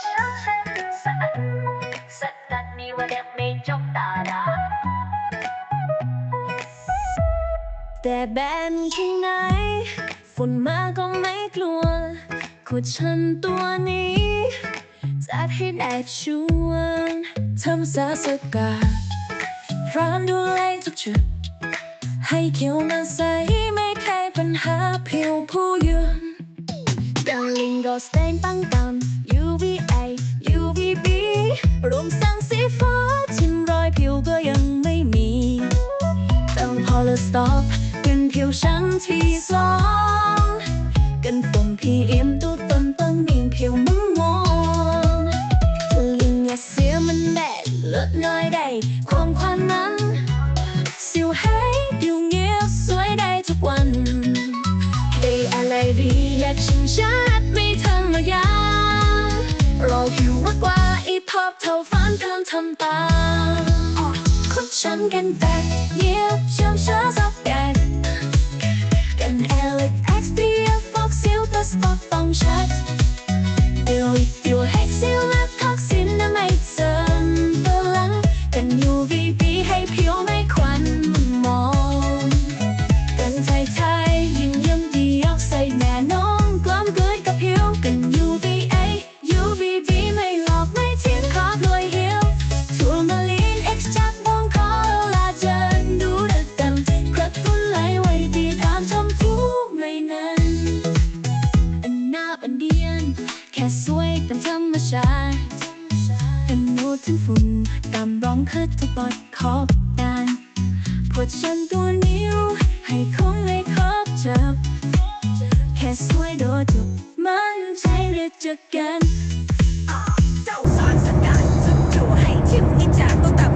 แสนสะอาดสะอาดนี่ว่าเด็กไม่จบตาดาแต่แบนที่ไหน ฝนมาก็ไม่กลัวขุดฉันตัวนี้จะให้ได้ชัวร์ทำสาสกาพร้อมดูแลทุกจุด ให้เขียวมาใสไม่เคยปัญหาผิวผู้ยืน Darling go stain ปังปัง UVA UVB รวมสังสีฟ้าทิมรอยผิวก็ยังไม่มีเติมพอลสต็อปกันผิวฉันที่สองกันฝุ่น PM ตัวตนต้องมีผิวมุ้งมองลิงอย่าเสียมันแดดเลิศน้อยได้ความควันนั้นสิวให้ผิวเงียบสวยได้ทุกวันได้อะไรดีอยากชิมชัดไม่ธรรมดารอผิวมากกว่า อีพอบเท่าฝันเกินทำตามคนฉันกันแตกเงียบ ชาติเป็นนูถึงฝุ่นตามร้องคือทุกบทขอบดานพวกฉันตัวนิ้ว ให้คงให้ครบจับ แค่สวยโดดจบมันใจเรียกจะกันเจ้าสารสกัดสุดจู่ให้ทิมนิจากต้องตับ